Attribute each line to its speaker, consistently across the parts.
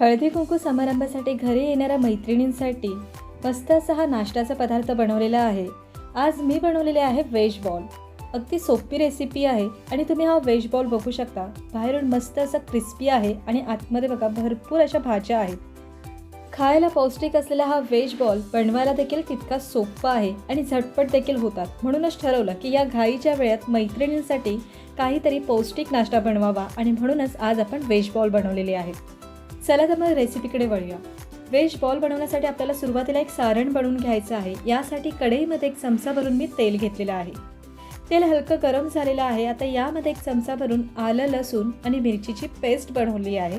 Speaker 1: हळदी कुंकू समारंभासाठी घरी येणाऱ्या मैत्रिणींसाठी मस्त असा हा नाश्त्याचा पदार्थ बनवलेला आहे. आज मी बनवलेले आहे व्हेज बॉल. अगदी सोपी रेसिपी आहे आणि तुम्ही हा व्हेज बॉल बघू शकता. बाहेरून मस्त असा क्रिस्पी आहे आणि आतमध्ये बघा भरपूर अशा भाज्या आहेत. खायला पौष्टिक असलेला हा व्हेज बॉल बनवायला देखील तितका सोपा आहे आणि झटपट देखील होतात. म्हणूनच ठरवलं की या घाईच्या वेळात मैत्रिणींसाठी काहीतरी पौष्टिक नाश्ता बनवावा आणि म्हणूनच आज आपण व्हेज बॉल बनवलेले आहेत. चला तर मग रेसिपीकडे वळूया. व्हेज बॉल बनवण्यासाठी आपल्याला सुरुवातीला एक सारण बनवून घ्यायचं आहे. यासाठी कढईमध्ये एक चमचा भरून मी तेल घेतलेलं आहे. तेल हलकं गरम झालेलं आहे. आता यामध्ये एक चमचा भरून आलं लसूण आणि मिरचीची पेस्ट बनवली आहे.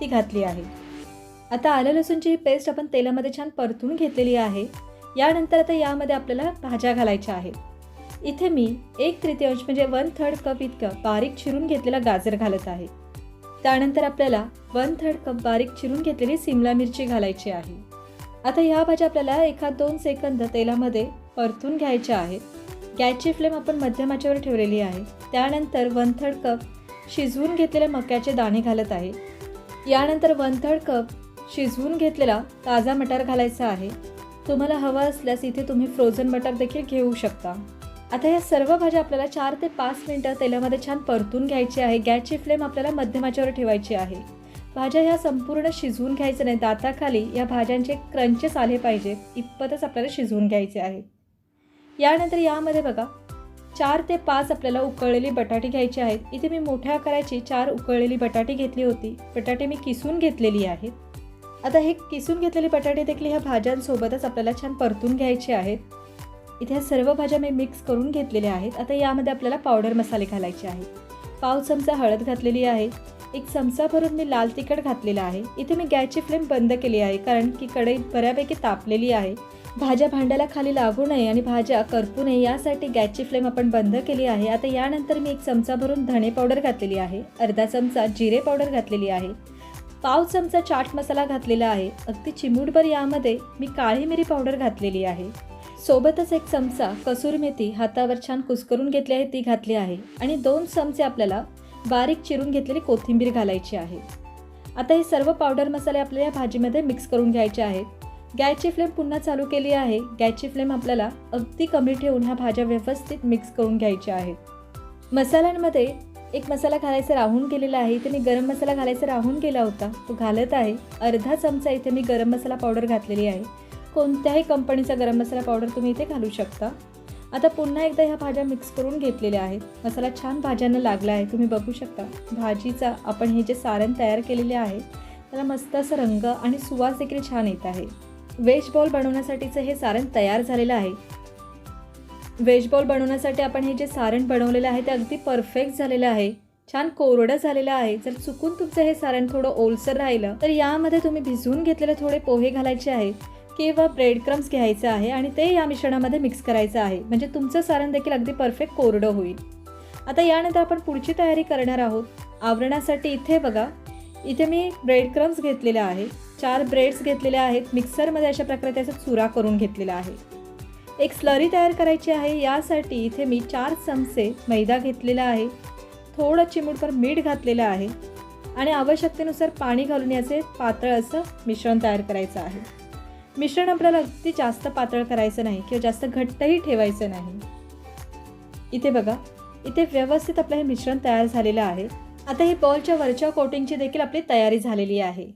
Speaker 1: ती घातली आहे. आता आलं लसूणची ही पेस्ट आपण तेलामध्ये छान परतून घेतलेली आहे. यानंतर आता यामध्ये आपल्याला भाज्या घालायच्या आहेत. इथे मी एक तृतीयांश म्हणजे वन थर्ड कप इतकं बारीक चिरून घेतलेला गाजर घालत आहे. त्यानंतर आपल्याला वन थर्ड कप बारीक चिरून घेतलेली सिमला मिरची घालायची आहे. आता ह्या भाज्या आपल्याला एखाद दोन सेकंद तेलामध्ये परतून घ्यायच्या आहेत. गॅसची फ्लेम आपण मध्यमाच्यावर ठेवलेली आहे. त्यानंतर वन थर्ड कप शिजवून घेतलेले मक्याचे दाणे घालत आहे. यानंतर वन थर्ड कप शिजवून घेतलेला ताजा मटार घालायचा आहे. तुम्हाला हवा असल्यास इथे तुम्ही फ्रोझन मटार देखील घेऊ शकता. आता या सर्व भाज्या आपल्याला चार ते पाच मिनटं तेलामध्ये छान परतून घ्यायची आहे. गॅसची फ्लेम आपल्याला मध्यमाच्यावर ठेवायची आहे. भाज्या ह्या संपूर्ण शिजवून घ्यायचं नाही. दाताखाली या भाज्यांचे क्रंचेस आले पाहिजेत इतपतच आपल्याला शिजवून घ्यायचे आहे. यानंतर यामध्ये बघा चार ते पाच आपल्याला उकळलेली बटाटी घ्यायची आहेत. इथे मी मोठ्या आकाराची चार उकळलेली बटाटी घेतली होती. बटाटे मी किसून घेतलेली आहेत. आता हे किसून घेतलेले बटाटे देखील ह्या भाज्यांसोबतच आपल्याला छान परतून घ्यायचे आहेत. इथे ह्या सर्व भाज्या मी मिक्स करून घेतलेल्या आहेत. आता यामध्ये आपल्याला पावडर मसाले घालायचे आहेत. पाव चमचा हळद घातलेली आहे. एक चमचा भरून मी लाल तिखट घातलेला आहे. इथे मी गॅसची फ्लेम बंद केली आहे कारण की कढई बऱ्यापैकी तापलेली आहे. भाज्या भांड्याला खाली लागू नये आणि भाज्या करपू नये यासाठी गॅसची फ्लेम आपण बंद केली आहे. आता यानंतर मी एक चमचा भरून धणे पावडर घातलेली आहे. अर्धा चमचा जिरे पावडर घातलेली आहे. पाव चमचा चाट मसाला घातलेला आहे. अगदी चिमूटभर यामध्ये मी काळी मिरी पावडर घातलेली आहे. सोबतच एक चमचा कसुरी मेथी हातावर छान कुस्करून घेतली आहे ती घातली आहे. आणि दोन चमचे आपल्याला बारीक चिरून घेतलेली कोथिंबीर घालायची आहे. आता हे सर्व पावडर मसाले आपल्या या भाजीमध्ये मिक्स करून घ्यायचे आहेत. गॅसची फ्लेम पुन्हा चालू केली आहे. गॅसची फ्लेम आपल्याला अगदी कमी ठेवून ह्या भाज्या व्यवस्थित मिक्स करून घ्यायच्या आहेत. मसाल्यांमध्ये एक मसाला घालायचा राहून गेलेला आहे. इथे मी गरम मसाला घालायचा राहून गेला होता. तो घालत आहे. अर्धा चमचा इथे मी गरम मसाला पावडर घातलेली आहे. कोणत्याही कंपनीचा गरम मसाला पावडर तुम्ही इथे घालू शकता. आता पुन्हा एकदा ह्या भाज्या मिक्स करून घेतलेल्या आहेत. मसाला छान भाज्यांना लागला आहे तुम्ही बघू शकता. भाजीचा आपण हे जे सारण तयार केलेले आहे त्याला मस्त असं रंग आणि सुवास देखील छान येत आहे. व्हेज बॉल बनवण्यासाठीचं हे सारण तयार झालेलं आहे. व्हेज बॉल बनवण्यासाठी आपण हे जे सारण बनवलेलं आहे ते अगदी परफेक्ट झालेलं आहे. छान कोरडं झालेलं आहे. जर चुकून तुमचं हे सारण थोडं ओलसर राहिलं तर यामध्ये तुम्ही भिजवून घेतलेले थोडे पोहे घालायचे आहेत किंवा ब्रेड क्रम्स घ्यायचं आहे आणि ते या मिश्रणामध्ये मिक्स करायचं आहे. म्हणजे तुमचं सारण देखील अगदी परफेक्ट कोरडं होईल. आता यानंतर आपण पुढची तयारी करणार आहोत. आवरणासाठी इथे बघा. इथे मी ब्रेड क्रम्स घेतलेल्या आहे. चार ब्रेड्स घेतलेल्या आहेत. मिक्सरमध्ये अशा प्रकारे त्याचा चुरा करून घेतलेला आहे. एक स्लरी तयार करायची आहे. यासाठी इथे मी चार चमचे मैदा घेतलेला आहे. थोडं चिमूटभर मीठ घातलेलं आहे. आणि आवश्यकतेनुसार पाणी घालून याचे पातळ असं मिश्रण तयार करायचं आहे. मिश्रण आपल्याला अगदी जास्त पातळ करायचं नाही किंवा जास्त घट्टही ठेवायचं नाही. इथे बघा इथे व्यवस्थित आपलं हे मिश्रण तयार झालेलं आहे. आता ही बॉलच्या वरच्या कोटिंगची देखील आपली तयारी झालेली आहे.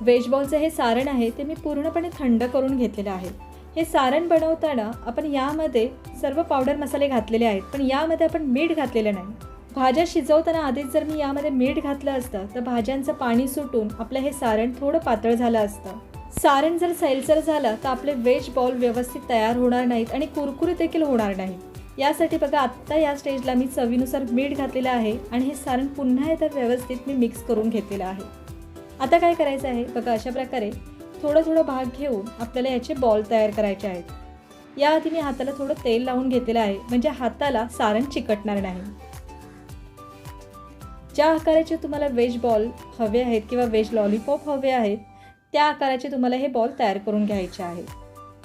Speaker 1: वेज बॉलचं हे सारण आहे ते मी पूर्णपणे थंड करून घेतलेलं आहे. हे सारण बनवताना आपण यामध्ये सर्व पावडर मसाले घातलेले आहेत पण यामध्ये आपण मीठ घातलेलं नाही. भाज्या शिजवताना आधीच जर मी यामध्ये मीठ घातलं असतं तर भाज्यांचं पाणी सुटून आपलं हे सारण थोडं पातळ झालं असतं. सारण जर सैलसर झालं तर आपले वेज बॉल व्यवस्थित तयार होणार नाहीत आणि कुरकुरीत देखील होणार नाहीत. यासाठी बघा आत्ता या स्टेजला मी चवीनुसार मीठ घातलेलं आहे आणि हे सारण पुन्हा एकदा व्यवस्थित मी मिक्स करून घेतलेलं आहे. आता काय करायचं आहे? बघा अशा प्रकारे थोडं थोडं भाग घेऊन आपल्याला याचे बॉल तयार करायचे आहेत. याआधी मी हाताला थोडं तेल लावून घेतलेलं आहे म्हणजे हाताला सारण चिकटणार नाही. ज्या आकाराचे तुम्हाला वेज बॉल हवे आहेत किंवा वेज लॉलीपॉप हवे आहेत त्या आकाराचे तुम्हाला हे बॉल तयार करून घ्यायचे आहेत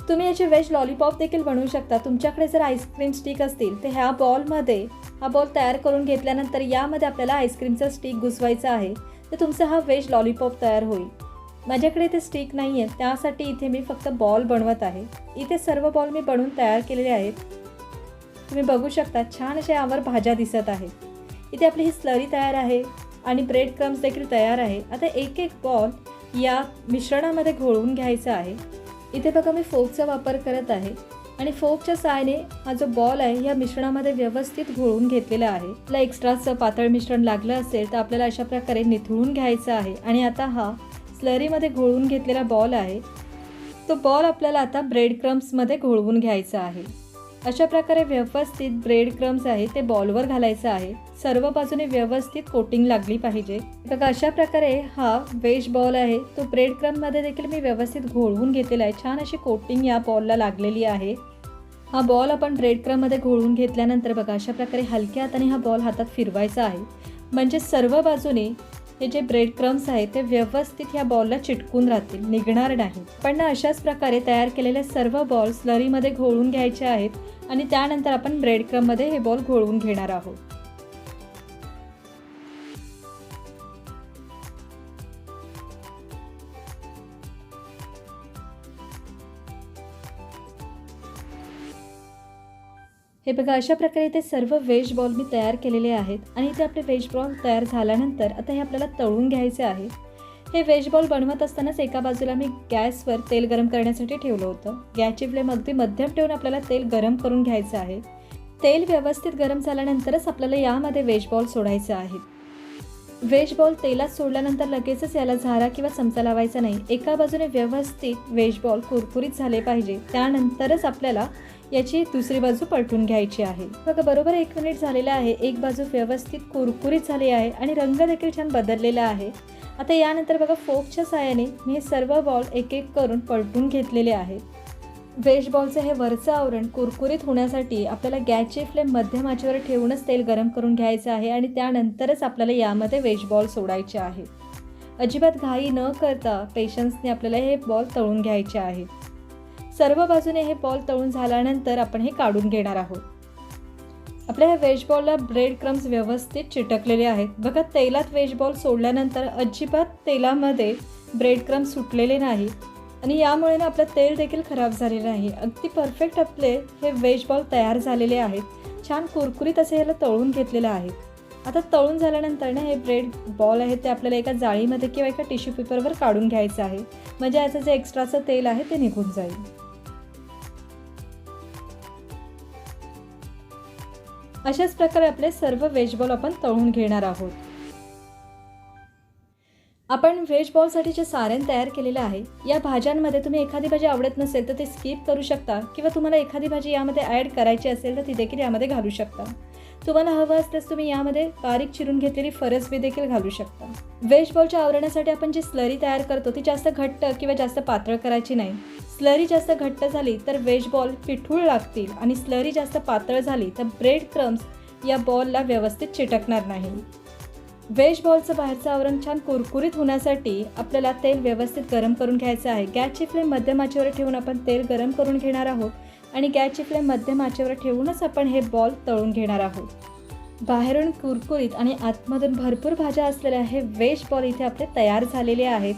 Speaker 1: तुम्ही याचे वेज लॉलीपॉप देखील बनवू शकता. तुमच्याकडे जर आईस्क्रीम स्टिक असतील तर ह्या बॉलमध्ये हा बॉल तयार करून घेतल्यानंतर यामध्ये आपल्याला आईस्क्रीमचा स्टिक घुसवायचा आहे. तर तुमचा हा व्हेज लॉलीपॉप तयार होईल. माझ्याकडे इथे स्टिक नाही आहे त्यासाठी इथे मी फक्त बॉल बनवत आहे. इथे सर्व बॉल मी बनवून तयार केलेले आहेत. तुम्ही बघू शकता छान अशा यावर भाज्या दिसत आहेत. इथे आपली ही स्लरी तयार आहे आणि ब्रेड क्रम्स देखील तयार आहे. आता एक एक बॉल या मिश्रणामध्ये घोळवून घ्यायचं आहे. इथे बघा मी फोकचा वापर करत आहे आणि फोकच्या सहाय्याने हा जो बॉल आहे या मिश्रणामध्ये व्यवस्थित घोळवून घेतलेला आहे. तुला एक्स्ट्राचं पातळ मिश्रण लागलं असेल तर आपल्याला अशा प्रकारे निथळून घ्यायचं आहे आणि आता हा स्लरीमध्ये घोळवून घेतलेला बॉल आहे. तो बॉल आपल्याला आता ब्रेड क्रम्समध्ये घोळवून घ्यायचा आहे. अशा प्रकारे व्यवस्थित ब्रेड क्रम्स आहे ते बॉलवर घालायचं आहे. सर्व बाजूने व्यवस्थित कोटिंग लागली पाहिजे. बघा अशा प्रकारे हा वेज बॉल आहे. तो ब्रेड क्रममध्ये देखील मी व्यवस्थित घोळवून घेतलेला आहे. छान अशी कोटिंग या बॉलला लागलेली आहे. हा बॉल आपण ब्रेड क्रममध्ये घोळवून घेतल्यानंतर बघा अशा प्रकारे हलक्या हाताने हा बॉल हातात फिरवायचा आहे. म्हणजे सर्व बाजूने हे जे ब्रेड क्रम्स आहेत ते व्यवस्थित ह्या बॉलला चिटकून राहतील निघणार नाही पण ना अशाच प्रकारे तयार केलेले सर्व बॉल स्लरीमध्ये घोळून घ्यायचे आहेत आणि त्यानंतर आपण ब्रेड क्रममध्ये हे बॉल घोळवून घेणार आहोत. हे बघा अशा प्रकारे ते सर्व व्हेज बॉल मी तयार केलेले आहेत आणि इथे आपले व्हेज बॉल तयार झाल्यानंतर आता हे आपल्याला तळून घ्यायचे आहे. हे व्हेज बॉल बनवत असतानाच एका बाजूला मी गॅसवर तेल गरम करण्यासाठी ठेवलं होतं. गॅसची फ्लेम अगदी मध्यम ठेवून आपल्याला तेल गरम करून घ्यायचं आहे. तेल व्यवस्थित गरम झाल्यानंतरच आपल्याला यामध्ये व्हेज बॉल सोडायचे आहेत. व्हेज बॉल तेलात सोडल्यानंतर लगेचच याला झारा किंवा चमचा लावायचा नाही. एका बाजूने व्यवस्थित व्हेज बॉल कुरकुरीत झाले पाहिजे. त्यानंतरच आपल्याला याची दुसरी बाजू पलटून घ्यायची आहे. बघा बरोबर एक मिनिट झालेला आहे. एक बाजू व्यवस्थित कुरकुरीत झाली आहे आणि रंग देखील छान बदललेला आहे. आता यानंतर बघा फोकच्या साहाय्याने मी हे सर्व बॉल एक एक करून पलटून घेतलेले आहेत व्हेज बॉलचं हे वरचं आवरण कुरकुरीत होण्यासाठी आपल्याला गॅसची फ्लेम मध्यम आचेवर ठेवूनच तेल गरम करून घ्यायचं आहे आणि त्यानंतरच आपल्याला यामध्ये व्हेज बॉल सोडायचे आहे. अजिबात घाई न करता पेशन्सने आपल्याला हे बॉल तळून घ्यायचे आहे. सर्व बाजूने हे बॉल तळून झाल्यानंतर आपण हे काढून घेणार आहोत. आपल्या ह्या व्हेज बॉलला ब्रेड क्रम्स व्यवस्थित चिटकलेले आहेत. बघा तेलात व्हेज बॉल सोडल्यानंतर अजिबात तेलामध्ये ब्रेड क्रम्स सुटलेले नाही. आणि यामुळे ना आपलं तेल देखील खराब झालेलं नाही अगदी परफेक्ट आपले हे व्हेज बॉल तयार झालेले आहेत. छान कुरकुरीत असे ह्याला तळून घेतलेलं आहे. आता तळून झाल्यानंतर ना हे ब्रेड बॉल आहे ते आपल्याला एका जाळीमध्ये किंवा एका टिश्यू पेपरवर काढून घ्यायचं आहे. म्हणजे याचं जे एक्स्ट्राचं तेल आहे ते निघून जाईल. अशाच प्रकारे आपले सर्व व्हेज बॉल आपण तळून घेणार आहोत. आपण व्हेज बॉलसाठी जे सारण तयार केलेलं आहे या भाज्यांमध्ये तुम्ही एखादी भाजी आवडत नसेल तर ते स्किप करू शकता किंवा तुम्हाला एखादी भाजी यामध्ये ॲड करायची असेल तर ती देखील यामध्ये घालू शकता. तुम्हाला हवं असल्यास तुम्ही यामध्ये बारीक चिरून घेतलेली फरसबी देखील घालू शकता. व्हेज बॉलच्या आवरणासाठी आपण जी स्लरी तयार करतो ती जास्त घट्ट किंवा जास्त पातळ करायची नाही. स्लरी जास्त घट्ट झाली तर व्हेज बॉल पिठूळ लागतील आणि स्लरी जास्त पातळ झाली तर ब्रेड क्रम्स या बॉलला व्यवस्थित चिटकणार नाही. व्हेज बॉलचं बाहेरचं आवरण छान कुरकुरीत होण्यासाठी आपल्याला तेल व्यवस्थित गरम करून घ्यायचं आहे. गॅसची फ्लेम मध्यम आचेवर ठेवून आपण तेल गरम करून घेणार आहोत आणि गॅसची फ्लेम मध्यम आचेवर ठेवूनच आपण हे बॉल तळून घेणार आहोत. बाहेरून कुरकुरीत आणि आतमधून भरपूर भाज्या असलेल्या हे व्हेज बॉल इथे आपले तयार झालेले आहेत.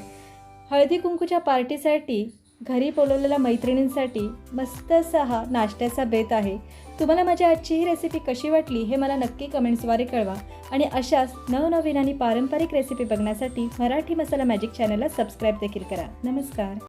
Speaker 1: हळदी कुंकूच्या पार्टीसाठी घरी बोलवलेल्या मैत्रिणींसाठी मस्त असा हा नाश्त्याचा बेत आहे. तुम्हाला माझी आजची ही रेसिपी कशी वाटली हे मला नक्की कमेंट्सद्वारे कळवा. आणि अशाच नवनवीन आणि पारंपरिक रेसिपी बघण्यासाठी मराठी मसाला मॅजिक चॅनलला सबस्क्राईब देखील करा. नमस्कार.